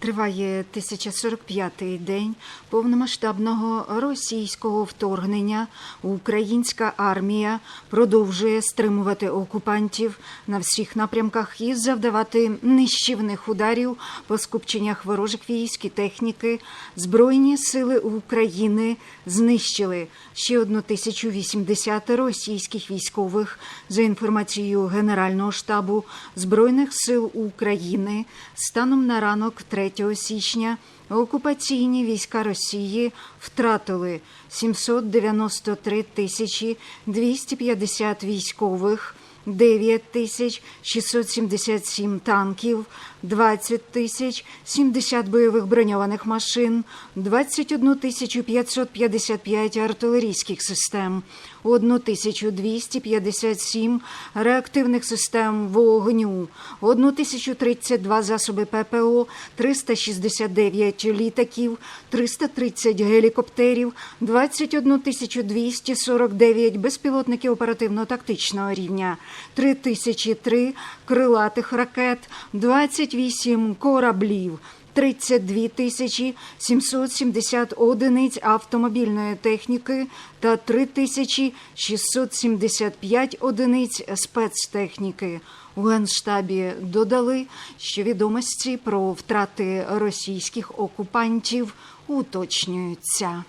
Триває 1045-й день повномасштабного російського вторгнення. Українська армія продовжує стримувати окупантів на всіх напрямках і завдавати нищівних ударів по скупченнях ворожих військ і техніки. Збройні сили України знищили ще 1080 російських військових. За інформацією Генерального штабу Збройних сил України станом на ранок 3 січня окупаційні війська Росії втратили 793 тисячі 250 військових, 9 тисяч 677 танків, 20 тисяч 70 бойових броньованих машин, 21 тисячу 555 артилерійських систем, 1257 реактивних систем вогню, 1032 засоби ППО, 369 літаків, 330 гелікоптерів, 21 249 безпілотників оперативно-тактичного рівня, 3003 крилатих ракет, 28 кораблів. 32 тисячі 770 одиниць автомобільної техніки та 3 тисячі 675 одиниць спецтехніки. У Генштабі додали, що відомості про втрати російських окупантів уточнюються.